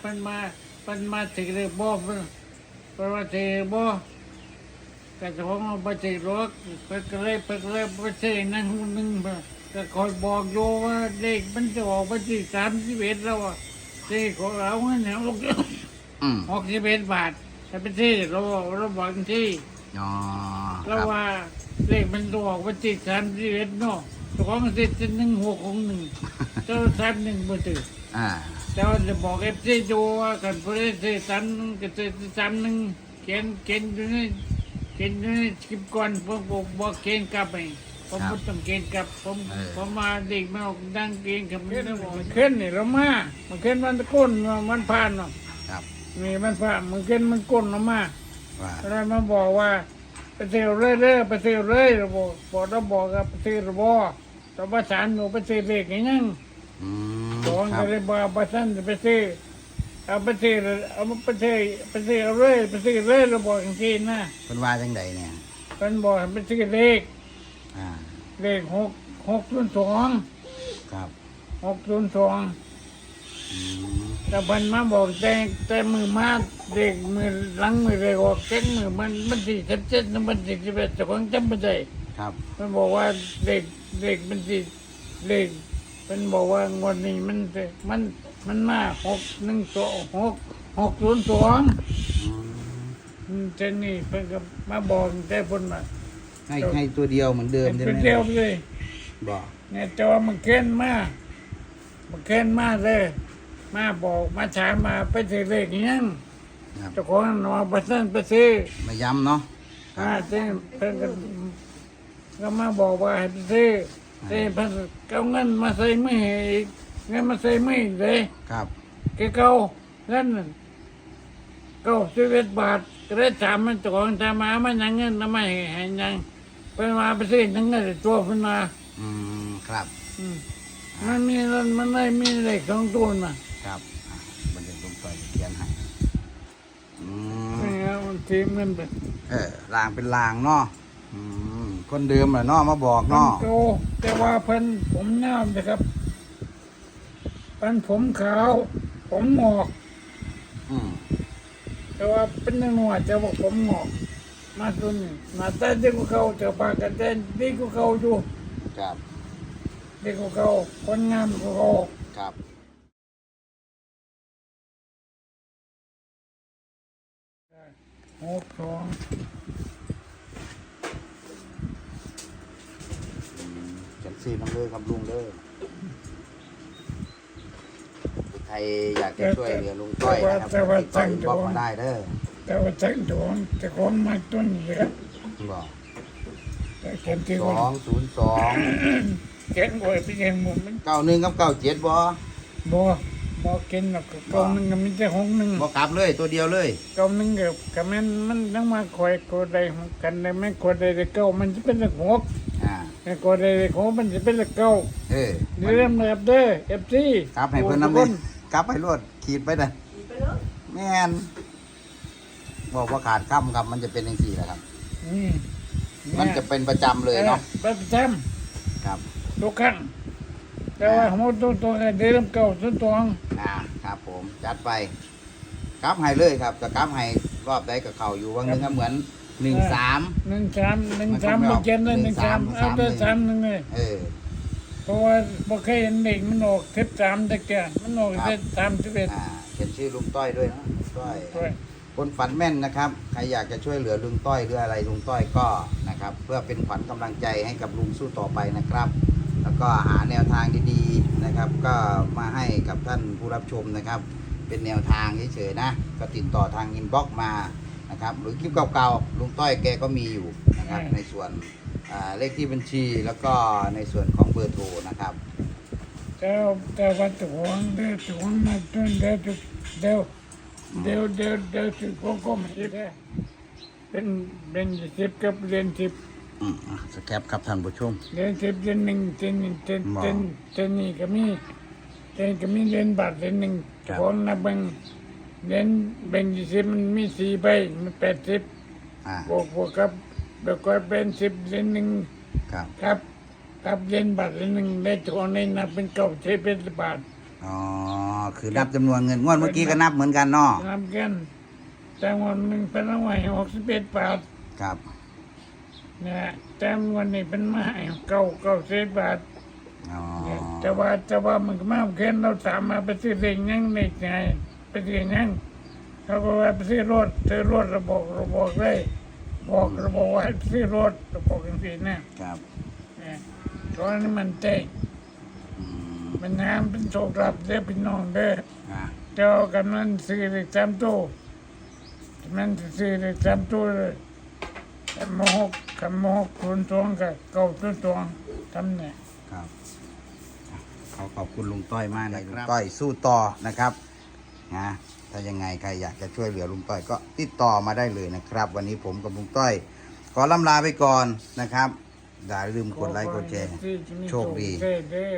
เพิ่นมาเพิ่นมาถึงเลยบ่เพิ่นเพิ่นว่าถึงบ่แต่เจ้าของเอาไปถึงรถเพิ่นก็เลยเพิ่นก็เลยไปซื้อนั่นหูหนึงเพิ่นก็คอยบอกอยู่ว่าเลขมันจะออกไปที่สามสิบเอ็ดแล้วอะซื้อของเราเงินเอาลูกอืมหกสิบเอ็ดบาทแต่ไปซื้อเราเราบอกที่อ๋อคเรารับว่าเลขมันตัวออกไปที่สามสิบเอ็ดเนาะเจ้าของมันซื้อหนึ่งหกของหนึ่งเจ้าสามหนึ่งบ่ถืออ่า แต่ว่าจะบอกเอฟซีดูว่ากันพอได้ซื้อสามก็ซื้อสามหนึ่งเขียนเขียนอยู่ในเขียนอยู่ในคลิปก่อนผมบอกบอกเขียนกลับไปผมไม่ต้องเขียนกลับผมผมมาเด็กมาออกดังเขียนกับมันมันขึ้นนี่เรามามันขึ้นมันตะก้นมันผ่านเนาะครับนี่มันผ่านมันขึ้นมันก้นออกมาว่าแล้วมาบอกว่าไปเที่ยวเรื่อยๆไปเที่ยวเรื่อยเราบอกบอกเราบอกกับไปเที่ยวเราบอกแต่ว่าสารหนูไปเที่ยวเล็กอย่างนั้นอืม สองครัก็บเลยบอกประชันไปซื้อเอาไปซื้อเอาไปซื้อไปซื้อเอาเรื่อยไปซื้อเรื่อยเราบอกจริงๆนะเป็นว่าจังใดเนี่ยเป็นบอกให้ไปซื้อเลขอ่าเลขหกหกศูนย์สองครับหกศูนย์สองอืมแต่เพันมาบอกแต่แต่มือมาเด็กมือหลังมือเลยออกเจ็ดมือมันมันสี่สิบเจ็ดมันสี่สิบเอ็ดแต่ของจำไม่ได้ครับ มันบอกว่าเด็กเด็กมันสี่เล ขมันบอกว่างวดนี้มันจะมันมันมาหกหนึ่งสองหกหกศูนย์สองอืมอืมเจนนี่เพิ่นก็มาบอกแต่เพิ่นมาให้ให้ตัวเดียวเหมือนเดิมใช่เป็นไหมเดียวเลยบอกเนี่ยจอมันเค้นมามันเค้นมาเลย มาบอกมาถามมาไปซื้อเลขอิหยังครับเจ้าของหนอไปซื้อไปซื้อมาย้ำเนาะอ่าเจ้เพิ่นก็ก็มาบอกว่าให้ไปซื้อ เจ้เพิ่นก็เอาเงินมาใส่มือให้อีกเงินมาใส่มืออีกเลยครับ แกเก่าเงินนั่นเก้าสิบเอ็ดบาทก็ได้ถามมันเจ้าของถามมามันยังเงินทำไมให้ยังเพิ่นมาไปซื้อยังเงินตัวเพิ่นมาอืมครับ อืมมันมีมันมันได้มีเลขสองตัวน่ะครับอะมันจะลงไปเขียนให้อืมนี่ครับมันทีมมันเป็นเออลางเป็นลางเนาะอืม คนเดิมแหละเนาะมาบอกมันเนาะโตแต่ว่าเพิ่นผมงามนะครับเพิ่นผมขาว ผมหงอก อืมแต่ว่าเป็นหนวดแต่ว่าผมหงอก มาตัวนี้หน้าตาเด็กกว่าเขาแต่ปากกันแต่ดีกว่าเขาอยู่ครับเด็กกว่าเขาคนงามกว่าเขาครับหกสอง อืมจัง ซี่น้องเลยครับลุงเลยใครอยากจะช่วยเหลือลุงต้อยนะครับติดต่ออินบ็อกซ์มาได้เด้อแต่ว่าจังโดนแต่คนมาต้นนี้ครับบอกแต่เขียนที่สว่าองศูนย์สองเขียนไว้เป็นอย่างมุมมันเก้าหนึ่งกับเก้าเจ็ดบ่บ่บ่เกินหรอกเก้าหนึ่งก็มีแต่หกหนึ่งบ่กลับเลยตัวเดียวเลยเก้าหนึ่งก็ก็แม่นมันต้องมาคอยกดได้กันได้แม่นกดได้แต่เก้ามันจะเป็นเลขหกอ่า แต่กดได้เลขหกมันจะเป็นเลขเก้าเออเริ่มเลยครับเด้อเอฟซีกลับให้เพิ่นนำเลยกลับให้รวดขีดไปเลยแม่นบอกว่าขาดค่ำครับ มันจะเป็นอย่างสี่แหละครับนี่มันจะเป็นประจำเลยเนาะประจครับำทุกครั้งแต่ว่าหมดตัวตัวเดิมเก้าตัวตัวอ่าครับ ผมจัดไปกลับให้เลยครับจะกลับให้รอบใดกับเขาอยู่วันหนึงก็เหมือน หนึ่งสาม หนึ่งสามหนึ่งมันสามไม่อบ่อกเขียนเลยหนึ่งสามหนึ่งเอาสามแต่สามหนึ่งเลยเออ เพราะว่าบ่เคยเห็นเด็กมันออกสิบสามแต่แกมันออกครับแต่สามสิบเอ็ดอ่าเขียนชื่อลุงต้อยด้วยนะลุงต้อย ด้วย คนฝันแม่นนะครับ ใครอยากจะช่วยเหลือลุงต้อยหรืออะไรลุงต้อยก็นะครับ เพื่อเป็นขวัญกำลังใจให้กับลุงสู้ต่อไปนะครับ แล้วก็หาแนวทางดีๆนะครับ ก็มาให้กับท่านผู้รับชมนะครับ เป็นแนวทางเฉยๆนะ ก็ติดต่อทางอินบ็อกมา นะครับ หรือคลิปเก่าๆลุงต้อยแกก็มีอยู่นะครับในส่วนอ่าเลขที่บัญชีแล้วก็ในส่วนของเบอร์โทรนะครับแต่แต่ว่าตัวเดี๋ยวตัวมาจนเดี๋ยวเดี๋ยวเดี๋ยวเดี๋ยวเดี๋ยวสิบก็ก็ไม่ได้เป็นเป็นสิบกับเรียนสิบอืมอะสแคปครับท่านผู้ชมเรียนสิบเรียนหนึ่งเรียนหนึ่งเรียนหมอเรียนเรียนนี่ก็มีเรียนก็มีเรียนบาทเรียนหนึ่งครับคนนะเบัง เรียนแบ่งยี่สิบมันมีสี่ใบมันแปดสิบอ่าบวกบวกกับแล้วก็เป็นสิบเรียนหนึ่งครับครับครับเรียนบาทเรียนหนึ่งได้ตัวในนับเป็นเก้าสิบเป็นบาทอ๋อคือนับจำนวนเงินงวดเมื่อกี้ก็นับเหมือนกันเนาะทำกันแต่วันหนึ่งเป็นรางวัลหกสิบเอ็ดบาทครับนะฮะแต่วันนี้เป็นมาให้เก้าเก้าสิบบาท อ๋อเนี่ยแต่ว่าแต่ว่ามันก็มาเค้นเราตามมาไปซื้อเร่งยังในไง ไปซื้อยังเขาก็ว่าไปซื้อรถซื้อรถเราบอกเราบอกเลยบอกเราบอกว่าให้ไปซื้อรถเราบอกกันสินะครับเนี่ยตอนนี้มันเตะอืมมันน้ำเป็นโชครับเด้อพี่น้องเด้ออะเจ้ากำนันซื้อเลยจำตู้มันซื้อเลยจำตู้เลยแต่โมหกคำโมหกทุนตวงกับเก้าทุนตวงทำเนี่ยครับอะขอขอบคุณลุงต้อยมากนะลุงต้อยสู้ต่อนะครับ นะถ้ายังไงใครอยากจะช่วยเหลือลุงต้อยก็ติดต่อมาได้เลยนะครับ วันนี้ผมกับลุงต้อย ขอลำลาไปก่อนนะครับอย่าลืมกดไลค์กดแชร์โชคดีเด้อ